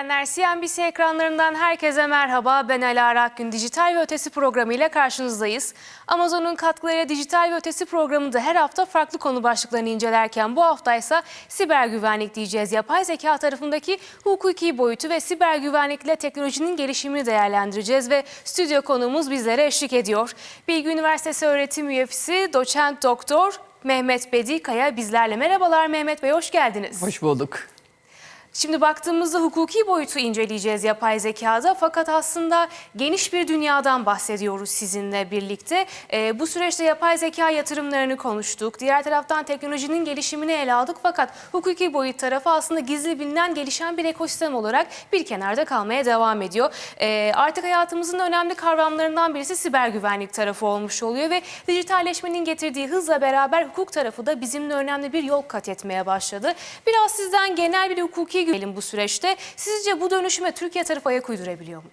izleyenler, CNBC ekranlarından herkese merhaba. Ben Alara Akgün. Dijital ve Ötesi programıyla karşınızdayız. Amazon'un katkılarıyla Dijital ve Ötesi programında her hafta farklı konu başlıklarını incelerken bu hafta ise siber güvenlik diyeceğiz. Yapay zeka tarafındaki hukuki boyutu ve siber güvenlikle teknolojinin gelişimini değerlendireceğiz ve stüdyo konuğumuz bizlere eşlik ediyor. Bilgi Üniversitesi öğretim üyesi doçent doktor Mehmet Bedi Kaya bizlerle. Merhabalar Mehmet Bey, hoş geldiniz. Hoş bulduk. Şimdi baktığımızda hukuki boyutu inceleyeceğiz yapay zekada fakat aslında geniş bir dünyadan bahsediyoruz sizinle birlikte. Ee, bu süreçte yapay zeka yatırımlarını konuştuk. Diğer taraftan teknolojinin gelişimini ele aldık fakat hukuki boyut tarafı aslında gizli bilinen gelişen bir ekosistem olarak bir kenarda kalmaya devam ediyor. Ee, artık hayatımızın önemli kavramlarından birisi siber güvenlik tarafı olmuş oluyor ve dijitalleşmenin getirdiği hızla beraber hukuk tarafı da bizimle önemli bir yol kat etmeye başladı. Biraz sizden genel bir hukuki görelim bu süreçte. Sizce bu dönüşüme Türkiye tarafı ayak uydurabiliyor mu?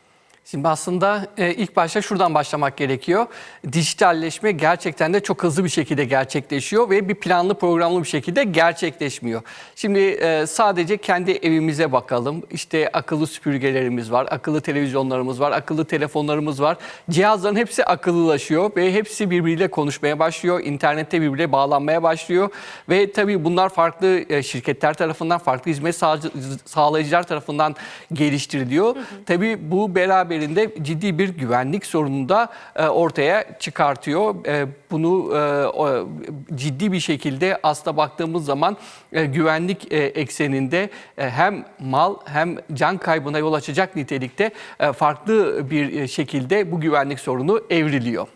Şimdi aslında e, ilk başta şuradan başlamak gerekiyor. Dijitalleşme gerçekten de çok hızlı bir şekilde gerçekleşiyor ve bir planlı programlı bir şekilde gerçekleşmiyor. Şimdi e, sadece kendi evimize bakalım. İşte akıllı süpürgelerimiz var, akıllı televizyonlarımız var, akıllı telefonlarımız var. Cihazların hepsi akıllılaşıyor ve hepsi birbiriyle konuşmaya başlıyor. İnternette birbirine bağlanmaya başlıyor ve tabii bunlar farklı e, şirketler tarafından, farklı hizmet sağ- sağlayıcılar tarafından geliştiriliyor. Tabii bu beraberinde ciddi bir güvenlik sorununu da e, ortaya çıkartıyor. E, Bunu e, ciddi bir şekilde aslında baktığımız zaman güvenlik ekseninde hem mal hem can kaybına yol açacak nitelikte farklı bir şekilde bu güvenlik sorunu evriliyor.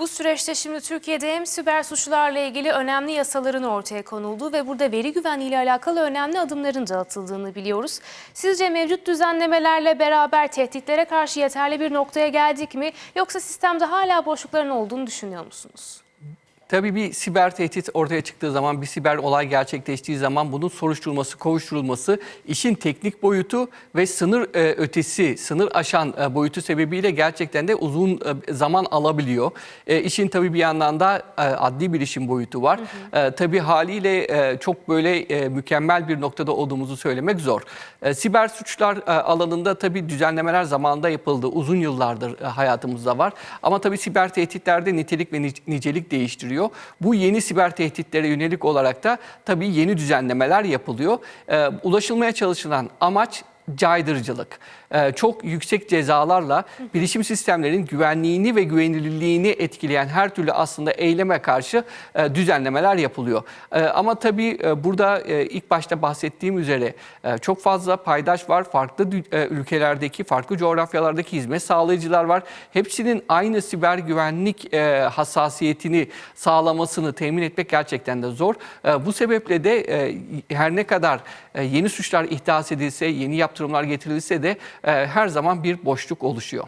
Bu süreçte şimdi Türkiye'de hem siber suçlarla ilgili önemli yasaların ortaya konulduğu ve burada veri güvenliği ile alakalı önemli adımların da atıldığını biliyoruz. Sizce mevcut düzenlemelerle beraber tehditlere karşı yeterli bir noktaya geldik mi yoksa sistemde hala boşlukların olduğunu düşünüyor musunuz? Tabii bir siber tehdit ortaya çıktığı zaman, bir siber olay gerçekleştiği zaman bunun soruşturulması, kovuşturulması, işin teknik boyutu ve sınır e, ötesi, sınır aşan e, boyutu sebebiyle gerçekten de uzun e, zaman alabiliyor. E, işin tabii bir yandan da e, adli bilişim boyutu var. E, tabii haliyle e, çok böyle e, mükemmel bir noktada olduğumuzu söylemek zor. E, siber suçlar e, alanında tabii düzenlemeler zamanında yapıldı. Uzun yıllardır e, hayatımızda var. Ama tabii siber tehditlerde nitelik ve nic- nicelik değiştiriyor. Bu yeni siber tehditlere yönelik olarak da tabii yeni düzenlemeler yapılıyor. E, ulaşılmaya çalışılan amaç caydırıcılık. Ee, çok yüksek cezalarla bilişim sistemlerinin güvenliğini ve güvenilirliğini etkileyen her türlü aslında eyleme karşı e, düzenlemeler yapılıyor. E, ama tabii e, burada e, ilk başta bahsettiğim üzere e, çok fazla paydaş var. Farklı e, ülkelerdeki, farklı coğrafyalardaki hizmet sağlayıcılar var. Hepsinin aynı siber güvenlik e, hassasiyetini sağlamasını temin etmek gerçekten de zor. E, bu sebeple de e, her ne kadar e, yeni suçlar ihdas edilse, yeni yaptırımlar getirilse de e, her zaman bir boşluk oluşuyor.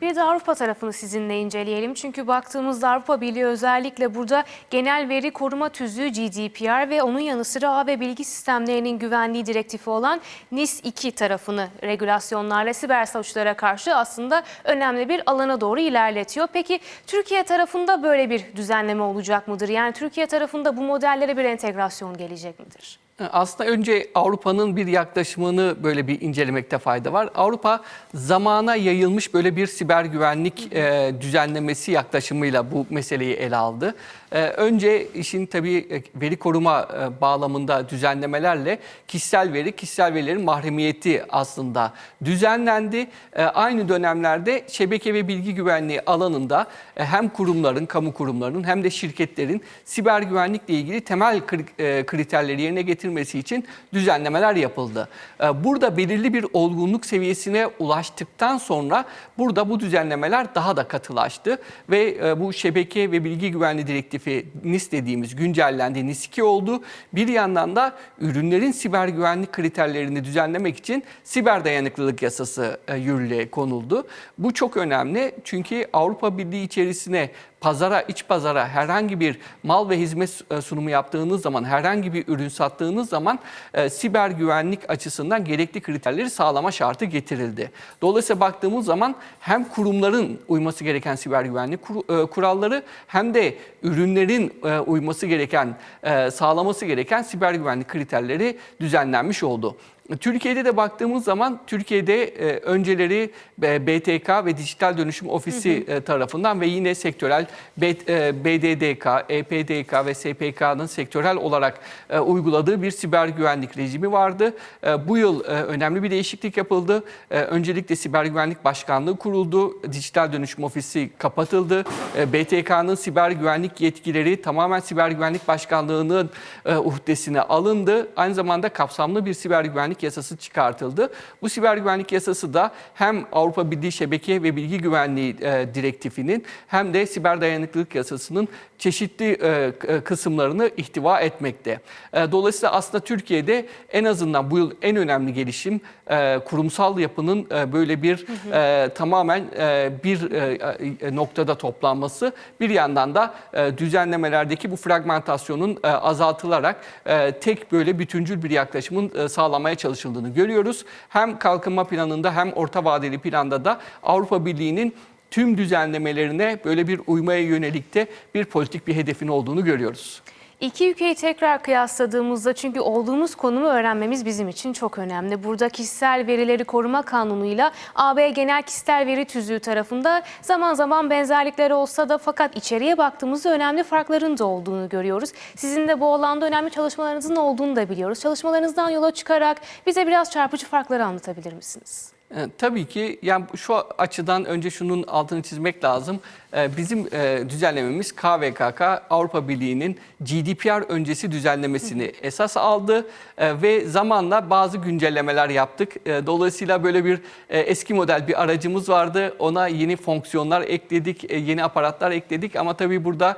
Bir de Avrupa tarafını sizinle inceleyelim. Çünkü baktığımızda Avrupa Birliği özellikle burada genel veri koruma tüzüğü GDPR ve onun yanı sıra ağ ve bilgi sistemlerinin güvenliği direktifi olan NIS-2 tarafını regülasyonlarla siber suçlara karşı aslında önemli bir alana doğru ilerletiyor. Peki Türkiye tarafında böyle bir düzenleme olacak mıdır? Yani Türkiye tarafında bu modellere bir entegrasyon gelecek midir? Aslında önce Avrupa'nın bir yaklaşımını böyle bir incelemekte fayda var. Avrupa zamana yayılmış böyle bir siber güvenlik e, düzenlemesi yaklaşımıyla bu meseleyi ele aldı. E, önce işin tabii e, veri koruma e, bağlamında düzenlemelerle kişisel veri, kişisel verilerin mahremiyeti aslında düzenlendi. E, aynı dönemlerde şebeke ve bilgi güvenliği alanında e, hem kurumların, kamu kurumlarının hem de şirketlerin siber güvenlikle ilgili temel kri- e, kriterleri yerine getirmesi için düzenlemeler yapıldı. E, Burada belirli bir olgunluk seviyesine ulaştıktan sonra burada bu düzenlemeler daha da katılaştı ve e, bu şebeke ve bilgi güvenliği direktifi NIS dediğimiz güncellendi, NIS2 oldu. Bir yandan da ürünlerin siber güvenlik kriterlerini düzenlemek için siber dayanıklılık yasası e, yürürlüğe konuldu. Bu çok önemli çünkü Avrupa Birliği içerisine pazara, iç pazara herhangi bir mal ve hizmet e, sunumu yaptığınız zaman, herhangi bir ürün sattığınız zaman e, siber güvenlik açısından gerekli kriterleri sağlama şartı getirildi. Dolayısıyla baktığımız zaman hem kurumların uyması gereken siber güvenlik kur- e, kuralları hem de ürünlerin e, uyması gereken, e, sağlaması gereken siber güvenlik kriterleri düzenlenmiş oldu. Türkiye'de de baktığımız zaman Türkiye'de e, önceleri e, BTK ve Dijital Dönüşüm Ofisi e, tarafından ve yine sektörel B- e, BDDK, EPDK ve SPK'nın sektörel olarak e, uyguladığı bir siber güvenlik rejimi vardı. E, bu yıl e, önemli bir değişiklik yapıldı. E, öncelikle Siber Güvenlik Başkanlığı kuruldu. Dijital Dönüşüm Ofisi kapatıldı. E, BTK'nın siber güvenlik yetkileri tamamen Siber Güvenlik Başkanlığı'nın e, uhdesine alındı. Aynı zamanda kapsamlı bir siber güvenlik yasası çıkartıldı. Bu siber güvenlik yasası da hem Avrupa Birliği Şebeke ve Bilgi Güvenliği e, Direktifinin hem de siber dayanıklılık yasasının çeşitli e, k- kısımlarını ihtiva etmekte. E, dolayısıyla aslında Türkiye'de en azından bu yıl en önemli gelişim e, kurumsal yapının e, böyle bir e, tamamen e, bir e, e, noktada toplanması. Bir yandan da e, düzenlemelerdeki bu fragmentasyonun e, azaltılarak e, tek böyle bütüncül bir yaklaşımın e, sağlamaya çalışıldığını görüyoruz. Hem kalkınma planında hem orta vadeli planda da Avrupa Birliği'nin tüm düzenlemelerine böyle bir uymaya yönelikte bir politik bir hedefin olduğunu görüyoruz. İki ülkeyi tekrar kıyasladığımızda çünkü olduğumuz konumu öğrenmemiz bizim için çok önemli. Burada kişisel verileri koruma kanunuyla AB Genel Kişisel Veri Tüzüğü tarafında zaman zaman benzerlikler olsa da fakat içeriye baktığımızda önemli farkların da olduğunu görüyoruz. Sizin de bu alanda önemli çalışmalarınızın olduğunu da biliyoruz. Çalışmalarınızdan yola çıkarak bize biraz çarpıcı farkları anlatabilir misiniz? E, Tabii ki yani şu açıdan önce şunun altını çizmek lazım. E, Bizim e, düzenlememiz KVKK Avrupa Birliği'nin GDPR öncesi düzenlemesini esas aldı ve zamanla bazı güncellemeler yaptık. Dolayısıyla böyle bir eski model bir aracımız vardı. Ona yeni fonksiyonlar ekledik, yeni aparatlar ekledik ama tabii burada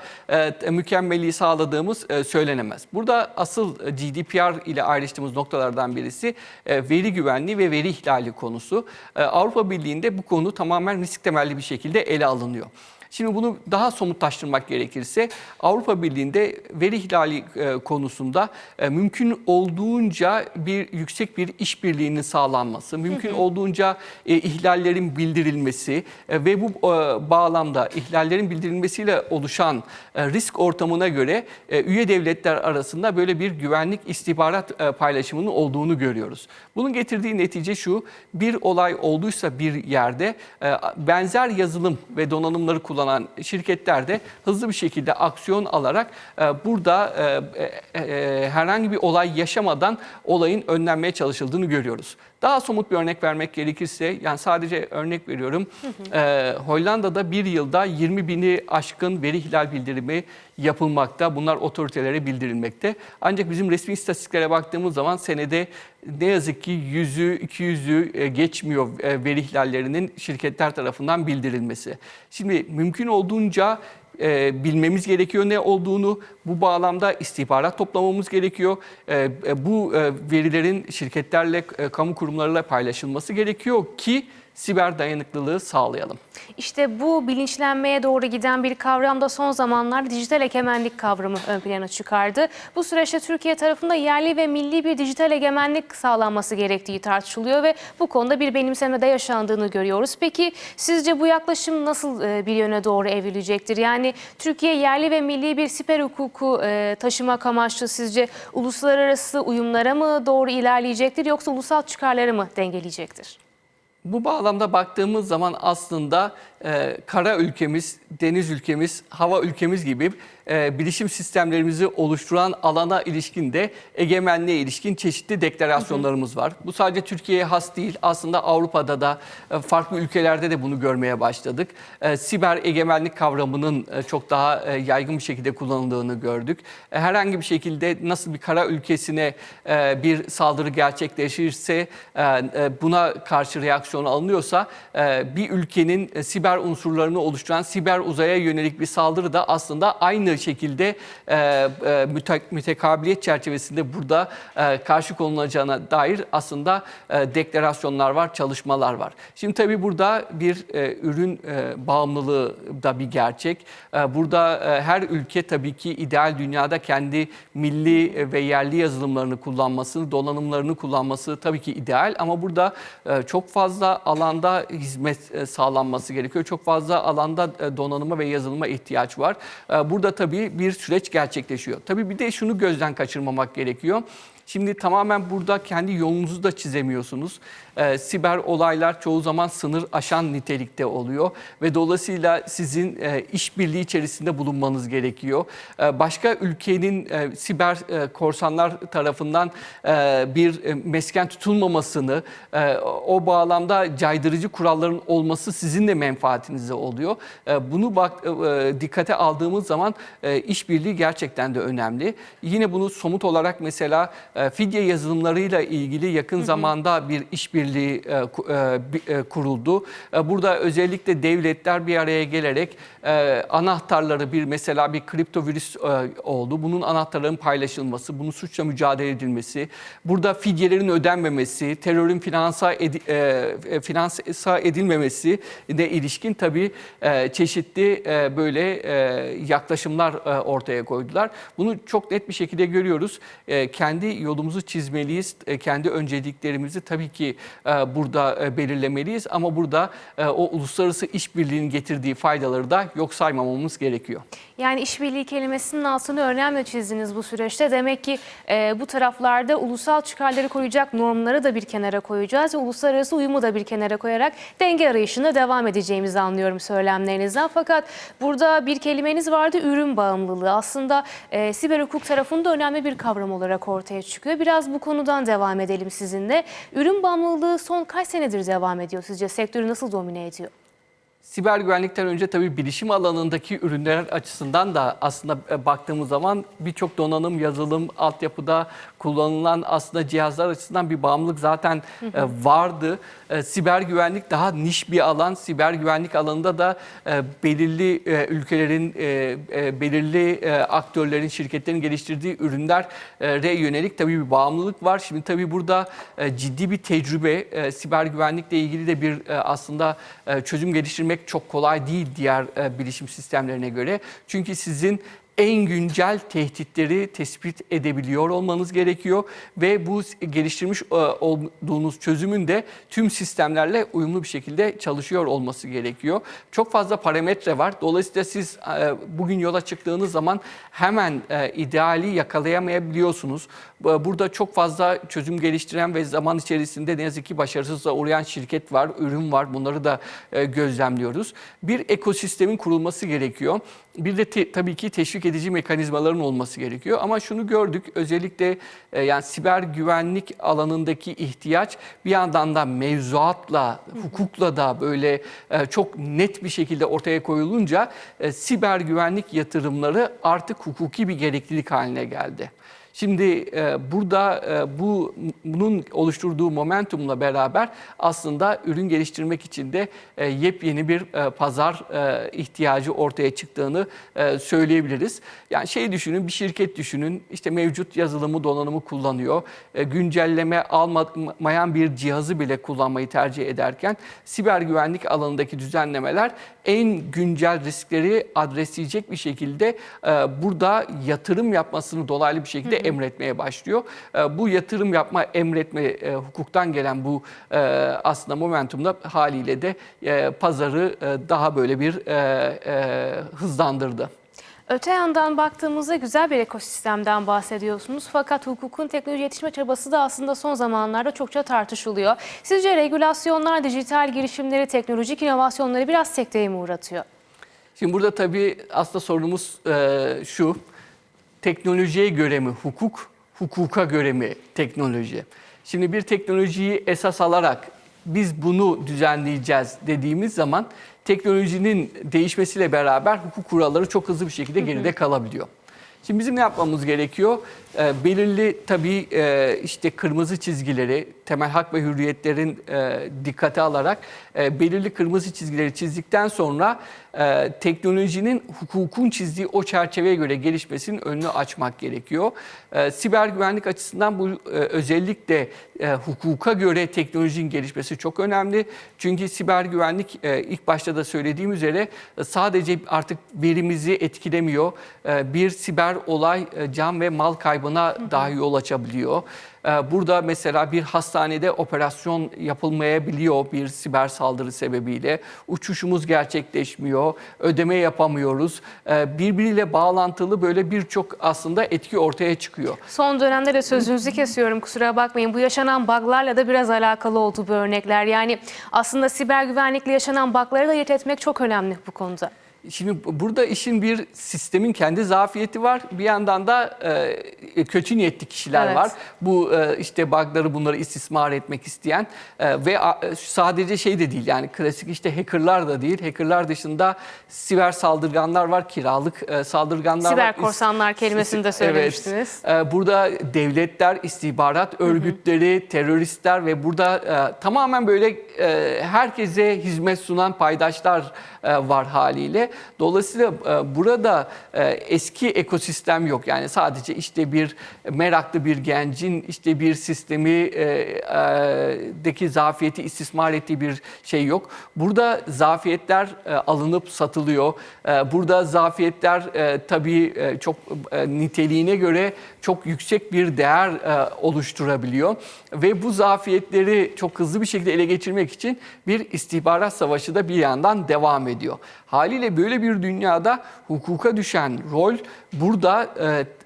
mükemmelliği sağladığımız söylenemez. Burada asıl GDPR ile ayrıştığımız noktalardan birisi veri güvenliği ve veri ihlali konusu. E, Avrupa Birliği'nde bu konu tamamen risk temelli bir şekilde ele alınıyor. Şimdi bunu daha somutlaştırmak gerekirse Avrupa Birliği'nde veri ihlali e, konusunda e, mümkün olduğunca bir yüksek bir işbirliğinin sağlanması, mümkün olduğunca e, ihlallerin bildirilmesi ve bu bağlamda ihlallerin bildirilmesiyle oluşan risk ortamına göre üye devletler arasında böyle bir güvenlik istihbarat paylaşımının olduğunu görüyoruz. Bunun getirdiği netice şu, bir olay olduysa bir yerde benzer yazılım ve donanımları kullanan şirketler de hızlı bir şekilde aksiyon alarak e, burada e, e, herhangi bir olay yaşamadan olayın önlenmeye çalışıldığını görüyoruz. Daha somut bir örnek vermek gerekirse, yani sadece örnek veriyorum, e, Hollanda'da bir yılda 20 bini aşkın veri ihlal bildirimi yapılmakta. Bunlar otoritelere bildirilmekte. Ancak bizim resmi istatistiklere baktığımız zaman senede ne yazık ki 100'ü 200'ü e, geçmiyor e, veri ihlallerinin şirketler tarafından bildirilmesi. Şimdi mümkün olduğunca e, bilmemiz gerekiyor ne olduğunu. Bu bağlamda istihbarat toplamamız gerekiyor. E, e, bu e, verilerin şirketlerle, e, kamu kurumlarıyla paylaşılması gerekiyor ki siber dayanıklılığı sağlayalım. İşte bu bilinçlenmeye doğru giden bir kavram da son zamanlarda dijital egemenlik kavramı ön plana çıkardı. Bu süreçte Türkiye tarafında yerli ve milli bir dijital egemenlik sağlanması gerektiği tartışılıyor ve bu konuda bir benimsemede yaşandığını görüyoruz. Peki sizce bu yaklaşım nasıl e, bir yöne doğru evrilecektir? Yani Türkiye yerli ve milli bir siber hukuku e, taşımak amaçlı sizce uluslararası uyumlara mı doğru ilerleyecektir yoksa ulusal çıkarları mı dengeleyecektir? Bu bağlamda baktığımız zaman aslında e, kara ülkemiz, deniz ülkemiz, hava ülkemiz gibi e, bilişim sistemlerimizi oluşturan alana ilişkin de egemenliğe ilişkin çeşitli deklarasyonlarımız var. Bu sadece Türkiye'ye has değil. Aslında Avrupa'da da e, farklı ülkelerde de bunu görmeye başladık. E, siber egemenlik kavramının e, çok daha yaygın bir şekilde kullanıldığını gördük. Herhangi bir şekilde nasıl bir kara ülkesine bir saldırı gerçekleşirse buna karşı reaksiyon alınıyorsa bir ülkenin siber unsurlarını oluşturan siber uzaya yönelik bir saldırı da aslında aynı şekilde e, e, müte- mütekabiliyet çerçevesinde burada e, karşı konulacağına dair aslında e, deklarasyonlar var, çalışmalar var. Şimdi tabii burada bir e, ürün e, bağımlılığı da bir gerçek. E, burada e, her ülke tabii ki ideal dünyada kendi milli ve yerli yazılımlarını kullanması, donanımlarını kullanması tabii ki ideal ama burada e, çok fazla alanda hizmet e, sağlanması gerekiyor. Çok fazla alanda e, donanıma ve yazılıma ihtiyaç var. E, Burada tabii bir süreç gerçekleşiyor. Tabii bir de şunu gözden kaçırmamak gerekiyor. Şimdi tamamen burada kendi yolunuzu da çizemiyorsunuz. Ee, siber olaylar çoğu zaman sınır aşan nitelikte oluyor ve dolayısıyla sizin e, işbirliği içerisinde bulunmanız gerekiyor. Ee, başka ülkenin e, siber e, korsanlar tarafından e, bir e, mesken tutulmamasını, e, o bağlamda caydırıcı kuralların olması sizin de menfaatinize oluyor. E, bunu bak e, dikkate aldığımız zaman e, işbirliği gerçekten de önemli. Yine bunu somut olarak mesela e, fidye yazılımlarıyla ilgili yakın zamanda bir işbirliği e, e, e, kuruldu. E, Burada özellikle devletler bir araya gelerek e, anahtarları bir mesela bir kripto virüs e, oldu. Bunun anahtarların paylaşılması, bunun suçla mücadele edilmesi, burada fidyelerin ödenmemesi, terörün finansa, edi, e, e, finansa edilmemesi de ilişkin tabii e, çeşitli e, böyle e, yaklaşımlar e, ortaya koydular. Bunu çok net bir şekilde görüyoruz. E, kendi yolumuzu çizmeliyiz. E, kendi önceliklerimizi tabii ki e, burada e, belirlemeliyiz ama burada o uluslararası işbirliğinin getirdiği faydaları da yok saymamamız gerekiyor. Yani işbirliği kelimesinin altını önemli çizdiniz bu süreçte. Demek ki bu taraflarda ulusal çıkarları koruyacak normları da bir kenara koyacağız ve uluslararası uyumu da bir kenara koyarak denge arayışına devam edeceğimizi anlıyorum söylemlerinizden. Fakat burada bir kelimeniz vardı ürün bağımlılığı. Aslında siber hukuk tarafında önemli bir kavram olarak ortaya çıkıyor. Biraz bu konudan devam edelim sizinle. Ürün bağımlılığı son kaç senedir devam ediyor sizce? Sektörü nasıl domine ediyor? Siber güvenlikten önce tabii bilişim alanındaki ürünler açısından da aslında e, baktığımız zaman birçok donanım, yazılım, altyapıda kullanılan aslında cihazlar açısından bir bağımlılık zaten e, vardı. E, Siber güvenlik daha niş bir alan. Siber güvenlik alanında da belirli ülkelerin, belirli aktörlerin, şirketlerin geliştirdiği ürünlere yönelik tabii bir bağımlılık var. Şimdi tabii burada ciddi bir tecrübe, siber güvenlikle ilgili de bir aslında çözüm geliştirmek çok kolay değil diğer e, bilişim sistemlerine göre. Çünkü sizin en güncel tehditleri tespit edebiliyor olmanız gerekiyor ve bu geliştirmiş e, olduğunuz çözümün de tüm sistemlerle uyumlu bir şekilde çalışıyor olması gerekiyor. Çok fazla parametre var. Dolayısıyla siz e, bugün yola çıktığınız zaman hemen e, ideali yakalayamayabiliyorsunuz. Bu- Burada çok fazla çözüm geliştiren ve zaman içerisinde ne yazık ki başarısızlığa uğrayan şirket var, ürün var. Bunları da e, gözlemliyoruz. Bir ekosistemin kurulması gerekiyor. Bir de te- tabii ki teşvik edici mekanizmaların olması gerekiyor. Ama şunu gördük özellikle e, yani siber güvenlik alanındaki ihtiyaç bir yandan da mevzuatla, hukukla da böyle e, çok net bir şekilde ortaya koyulunca e, siber güvenlik yatırımları artık hukuki bir gereklilik haline geldi. Şimdi e, burada e, bu bunun oluşturduğu momentumla beraber aslında ürün geliştirmek için de e, yepyeni bir e, pazar e, ihtiyacı ortaya çıktığını e, söyleyebiliriz. Yani şey düşünün, bir şirket düşünün, işte mevcut yazılımı, donanımı kullanıyor. E, güncelleme almayan bir cihazı bile kullanmayı tercih ederken siber güvenlik alanındaki düzenlemeler en güncel riskleri adresleyecek bir şekilde e, burada yatırım yapmasını dolaylı bir şekilde emretmeye başlıyor. E, bu yatırım yapma, emretme e, hukuktan gelen bu e, aslında momentumda haliyle de e, pazarı daha böyle bir hızlandırdı. Öte yandan baktığımızda güzel bir ekosistemden bahsediyorsunuz. Fakat hukukun teknoloji yetişme çabası da aslında son zamanlarda çokça tartışılıyor. Sizce regülasyonlar, dijital girişimleri, teknolojik inovasyonları biraz sekteye mi uğratıyor? Şimdi burada tabii aslında sorunumuz e, şu. Teknolojiye göre mi hukuk, hukuka göre mi teknoloji? Şimdi bir teknolojiyi esas alarak biz bunu düzenleyeceğiz dediğimiz zaman teknolojinin değişmesiyle beraber hukuk kuralları çok hızlı bir şekilde geride kalabiliyor. Şimdi bizim ne yapmamız gerekiyor? Ee, belirli tabii e, işte kırmızı çizgileri, temel hak ve hürriyetlerin e, dikkate alarak e, belirli kırmızı çizgileri çizdikten sonra teknolojinin hukukun çizdiği o çerçeveye göre gelişmesinin önünü açmak gerekiyor. Siber güvenlik açısından bu özellikle hukuka göre teknolojinin gelişmesi çok önemli. Çünkü siber güvenlik ilk başta da söylediğim üzere sadece artık verimizi etkilemiyor. Bir siber olay e, can ve mal kaybına dahi yol açabiliyor. Ee, Burada mesela bir hastanede operasyon yapılmayabiliyor bir siber saldırı sebebiyle. Uçuşumuz gerçekleşmiyor, ödeme yapamıyoruz. Ee, Birbiriyle bağlantılı böyle birçok aslında etki ortaya çıkıyor. Son dönemde de sözünüzü kesiyorum kusura bakmayın. Bu yaşanan buglarla da biraz alakalı oldu bu örnekler. Yani aslında siber güvenlikle yaşanan bugları da ayırt etmek çok önemli bu konuda. Şimdi bu- burada işin bir sistemin kendi zafiyeti var. Bir yandan da e, kötü niyetli kişiler Evet. var. Bu e, işte bug'ları bunları istismar etmek isteyen e, ve a- e, sadece şey de değil yani klasik işte hackerlar da değil. Hackerlar dışında siber saldırganlar var, kiralık e, saldırganlar Siber var. korsanlar kelimesini de söylemiştiniz. Evet. Ee, Burada devletler, istihbarat örgütleri, teröristler ve burada e, tamamen böyle e, herkese hizmet sunan paydaşlar e, var haliyle. Dolayısıyla e, burada e, eski ekosistem yok. Yani sadece işte bir meraklı bir gencin işte bir sistemi e, deki zafiyeti istismar ettiği bir şey yok. Burada zafiyetler alınıp satılıyor. Burada zafiyetler tabii çok niteliğine göre çok yüksek bir değer oluşturabiliyor ve bu zafiyetleri çok hızlı bir şekilde ele geçirmek için bir istihbarat savaşı da bir yandan devam ediyor. Haliyle böyle bir dünyada hukuka düşen rol burada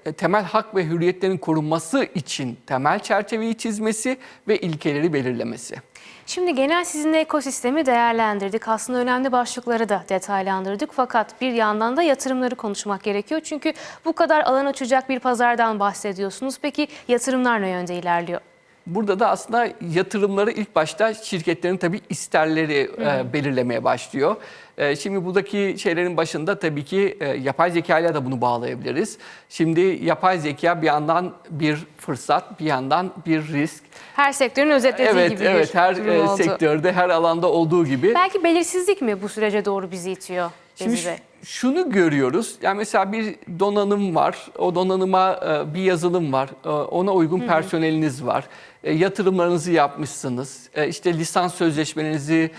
e, temel hak ve hürriyetlerin korunması için temel çerçeveyi çizmesi ve ilkeleri belirlemesi. Şimdi genel sizinle ekosistemi değerlendirdik. Aslında önemli başlıkları da detaylandırdık. Fakat bir yandan da yatırımları konuşmak gerekiyor. Çünkü bu kadar alan açacak bir pazardan bahsediyorsunuz. Peki yatırımlar ne yönde ilerliyor? Burada da aslında yatırımları ilk başta şirketlerin tabii isterleri e, belirlemeye başlıyor. E, şimdi buradaki şeylerin başında tabii ki e, yapay zeka ile de bunu bağlayabiliriz. Şimdi yapay zeka bir yandan bir fırsat, bir yandan bir risk. Her sektörün özetlediği Evet, gibi evet bir her durum e, oldu. sektörde, her alanda olduğu gibi. Belki belirsizlik mi bu sürece doğru bizi itiyor? Şimdi Bey? Şunu görüyoruz. Yani mesela bir donanım var. O donanıma e, bir yazılım var. E, Ona uygun personeliniz var. E, Yatırımlarınızı yapmışsınız. İşte lisans sözleşmenizi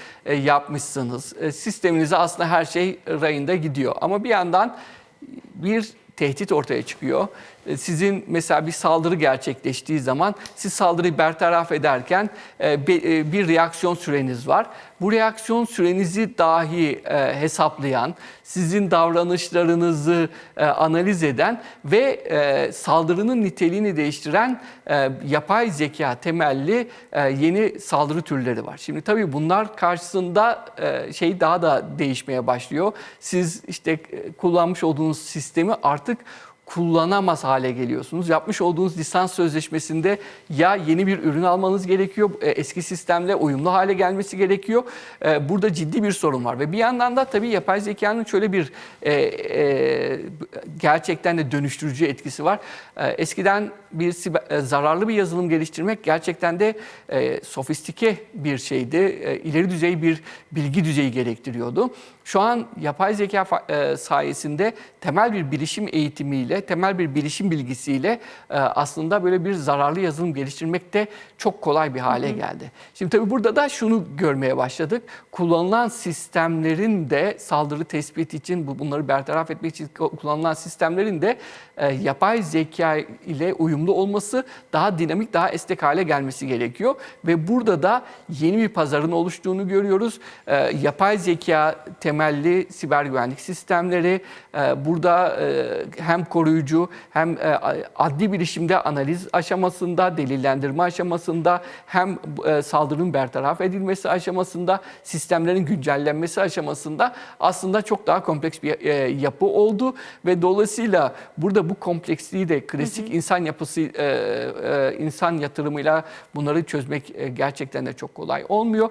yapmışsınız. Sisteminize aslında her şey rayında gidiyor. Ama bir yandan bir tehdit ortaya çıkıyor. E, Sizin mesela bir saldırı gerçekleştiği zaman siz saldırıyı bertaraf ederken e, e, bir reaksiyon süreniz var. Bu reaksiyon sürenizi dahi hesaplayan, sizin davranışlarınızı analiz eden ve saldırının niteliğini değiştiren yapay zeka temelli yeni saldırı türleri var. Şimdi tabii bunlar karşısında şey daha da değişmeye başlıyor. Siz işte kullanmış olduğunuz sistemi artık kullanamaz hale geliyorsunuz. Yapmış olduğunuz lisans sözleşmesinde ya yeni bir ürün almanız gerekiyor, e, eski sistemle uyumlu hale gelmesi gerekiyor. E, Burada ciddi bir sorun var ve bir yandan da tabii yapay zekanın şöyle bir e, gerçekten de dönüştürücü etkisi var. Eskiden bir zararlı bir yazılım geliştirmek gerçekten de sofistike bir şeydi. İleri düzey bir bilgi düzeyi gerektiriyordu. Şu an yapay zeka sayesinde temel bir bilişim eğitimiyle, temel bir bilişim bilgisiyle e, aslında böyle bir zararlı yazılım geliştirmek de çok kolay bir hale geldi. Şimdi tabii burada da şunu görmeye başladık. Kullanılan sistemlerin de saldırı tespit için, bu- bunları bertaraf etmek için kullanılan sistemlerin de e, yapay zeka ile uyumlu olması, daha dinamik, daha esnek hale gelmesi gerekiyor. Ve burada da yeni bir pazarın oluştuğunu görüyoruz. E, yapay zeka temelli siber güvenlik sistemleri e, burada e, hem koruyucu hem e, adli bilişimde analiz aşamasında, delillendirme aşamasında hem e, saldırının bertaraf edilmesi aşamasında, sistemlerin güncellenmesi aşamasında aslında çok daha kompleks bir e, yapı oldu ve dolayısıyla burada bu kompleksliği de klasik insan yapısı e, e, insan yatırımıyla bunları çözmek gerçekten de çok kolay olmuyor.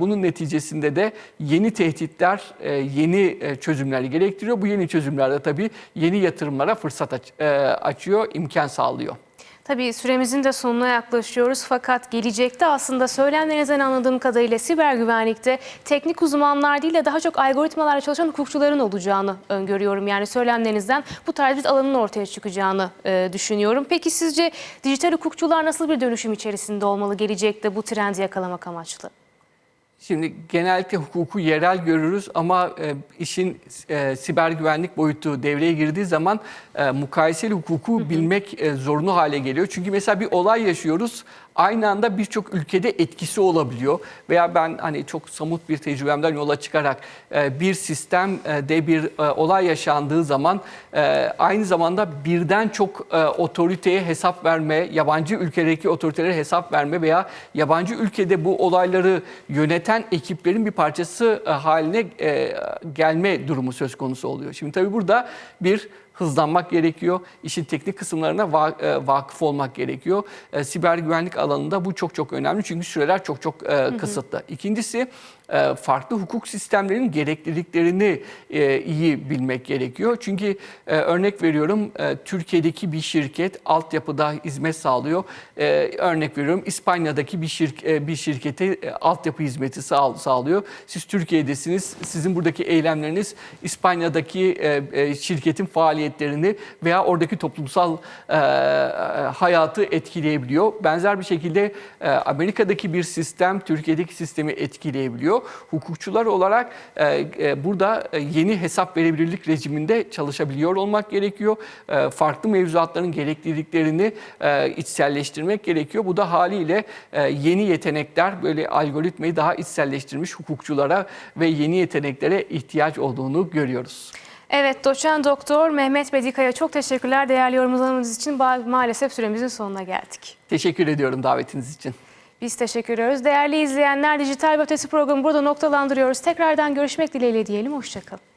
Bunun neticesinde de yeni tehditler, yeni çözümler gerektiriyor. Bu yeni çözümler de tabii yeni yatırımlara fırsat aç- e, açıyor, imkan sağlıyor. Tabii süremizin de sonuna yaklaşıyoruz fakat gelecekte aslında söylemlerinizden anladığım kadarıyla siber güvenlikte teknik uzmanlar değil de daha çok algoritmalarla çalışan hukukçuların olacağını öngörüyorum. Yani söylemlerinizden bu tarz bir alanın ortaya çıkacağını e, düşünüyorum. Peki sizce dijital hukukçular nasıl bir dönüşüm içerisinde olmalı gelecekte bu trendi yakalamak amaçlı? Şimdi genellikle hukuku yerel görürüz ama e, işin e, siber güvenlik boyutu devreye girdiği zaman e, mukayeseli hukuku bilmek e, zorunlu hale geliyor. Çünkü mesela bir olay yaşıyoruz. Aynı anda birçok ülkede etkisi olabiliyor. Veya ben hani çok somut bir tecrübemden yola çıkarak e, bir sistemde bir e, olay yaşandığı zaman e, aynı zamanda birden çok e, otoriteye hesap verme, yabancı ülkedeki otoritelere hesap verme veya yabancı ülkede bu olayları yöneten ekiplerin bir parçası e, haline e, gelme durumu söz konusu oluyor. Şimdi tabii burada bir hızlanmak gerekiyor. İşin teknik kısımlarına e, vakıf olmak gerekiyor. E, siber güvenlik alanında bu çok çok önemli çünkü süreler çok çok e, kısıtlı. İkincisi farklı hukuk sistemlerinin gerekliliklerini iyi bilmek gerekiyor. Çünkü örnek veriyorum Türkiye'deki bir şirket altyapıda hizmet sağlıyor. Örnek veriyorum İspanya'daki bir, şirk, bir şirkete altyapı hizmeti sağ, sağlıyor. Siz Türkiye'desiniz. Sizin buradaki eylemleriniz İspanya'daki şirketin faaliyetlerini veya oradaki toplumsal e, hayatı etkileyebiliyor. Benzer bir şekilde e, Amerika'daki bir sistem Türkiye'deki sistemi etkileyebiliyor. Hukukçular olarak e, e, burada yeni hesap verebilirlik rejiminde çalışabiliyor olmak gerekiyor. E, farklı mevzuatların gerekliliklerini e, içselleştirmek gerekiyor. Bu da haliyle e, yeni yetenekler böyle algoritmayı daha içselleştirmiş hukukçulara ve yeni yeteneklere ihtiyaç olduğunu görüyoruz. Evet, doçent doktor Mehmet Bedikaya çok teşekkürler değerli yorumlarınız için. Maalesef süremizin sonuna geldik. Teşekkür ediyorum davetiniz için. Biz teşekkür ediyoruz. Değerli izleyenler, Dijital Ötesi programı burada noktalandırıyoruz. Tekrardan görüşmek dileğiyle diyelim. Hoşçakalın.